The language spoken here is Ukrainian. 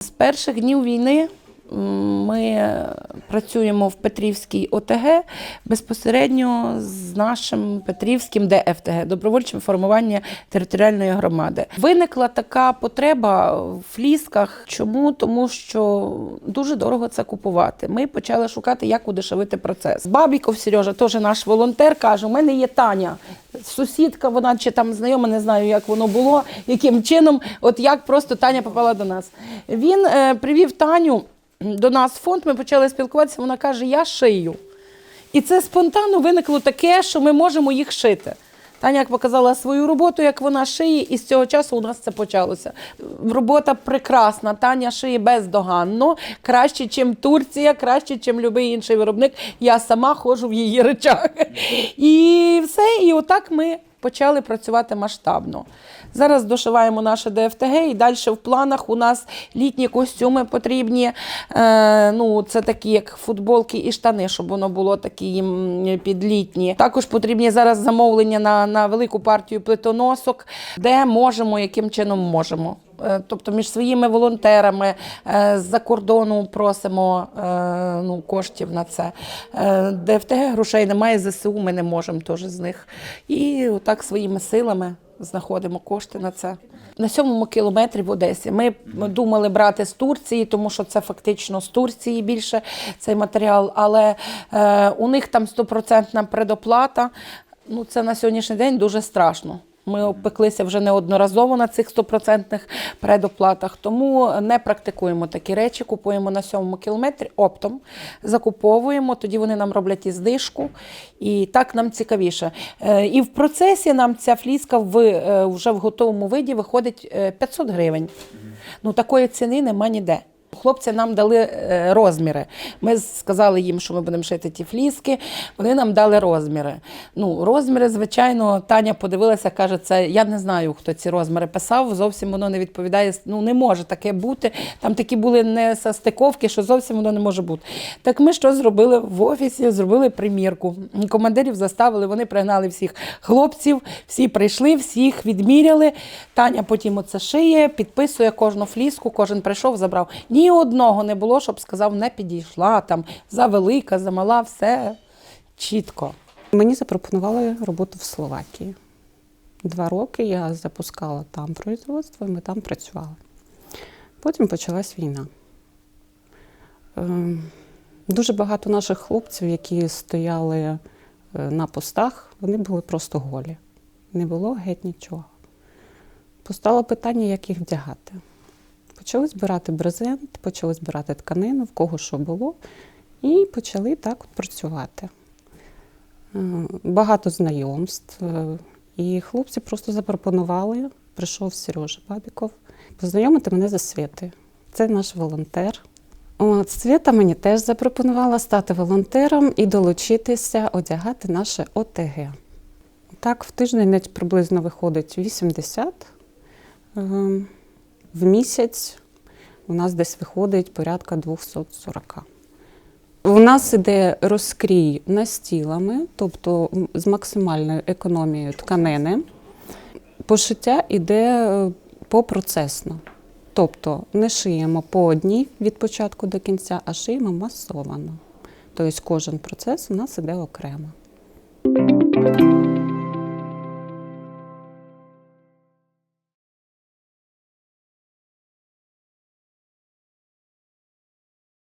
З перших днів війни ми працюємо в Петрівській ОТГ безпосередньо з нашим Петрівським ДФТГ добровольчим формування територіальної громади. Виникла така потреба в флісках. Чому? Тому що дуже дорого це купувати. Ми почали шукати, як удешевити процес. Бабіков Сережа, теж наш волонтер, каже: у мене є Таня. Сусідка, вона чи там знайома, не знаю, як воно було, яким чином, от як просто Таня попала до нас. Він е, привів Таню до нас фонд, ми почали спілкуватися, вона каже, я шию. І це спонтанно виникло таке, що ми можемо їх шити. Таня як показала свою роботу, як вона шиє, і з цього часу у нас це почалося. Робота прекрасна. Таня шиє бездоганно, краще, ніж Турція, краще, ніж будь-який інший виробник. Я сама ходжу в її речах. І все. І отак ми почали працювати масштабно. Зараз дошиваємо наше ДФТГ, і далі в планах у нас літні костюми потрібні. Е, ну, це такі, як футболки і штани, щоб воно було такі м, підлітні. Також потрібні зараз замовлення на, на велику партію плитоносок, де можемо, яким чином можемо. Е, Тобто між своїми волонтерами е, з-за кордону просимо е, ну, коштів на це. ДФТГ грошей немає, ЗСУ ми не можемо теж з них. І отак своїми силами знаходимо кошти на це. На сьомому кілометрі в Одесі ми думали брати з Турції, тому що це фактично з Турції більше цей матеріал, але е, у них там стопроцентна предоплата. Ну, це на сьогоднішній день дуже страшно. Ми опеклися вже неодноразово на цих стопроцентних предоплатах, тому не практикуємо такі речі. Купуємо на сьомому кілометрі оптом, закуповуємо, тоді вони нам роблять і знижку, і так нам цікавіше. Е, І в процесі нам ця фліска в, е, вже в готовому виді виходить е, 500 гривень. Ну такої ціни нема ніде. Хлопці нам дали е, розміри. Ми сказали їм, що ми будемо шити ті фліски. Вони нам дали розміри. Ну, розміри, звичайно, Таня подивилася, каже, це я не знаю, хто ці розміри писав. Зовсім воно не відповідає. Ну не може таке бути. Там такі були несостиковки, що зовсім воно не може бути. Так ми що зробили в офісі? Зробили примірку. Командирів заставили, вони пригнали всіх хлопців, всі прийшли, всіх відміряли. Таня потім оце шиє, підписує кожну фліску, кожен прийшов, забрав. Ні одного не було, щоб сказав, не підійшла, там завелика, замала, все чітко. Мені запропонували роботу в Словакії. Два роки я запускала там производство, і ми там працювали. Потім почалась війна. Ем, Дуже багато наших хлопців, які стояли е, на постах, вони були просто голі. Не було геть нічого. Постало питання, як їх вдягати. Почали збирати брезент, почали збирати тканину, в кого що було, і почали так от працювати. Е, Багато знайомств. е, І хлопці просто запропонували, прийшов Сережа Бабіков, познайомити мене за Світою. Це наш волонтер. От, Свята мені теж запропонувала стати волонтером і долучитися, одягати наше ОТГ. Так, в тиждень приблизно виходить 80. В місяць у нас десь виходить порядка 240. У нас іде розкрій настілами, тобто з максимальною економією тканини. Пошиття йде попроцесно. Тобто не шиємо по одній від початку до кінця, а шиємо масовано. Тобто кожен процес у нас іде окремо.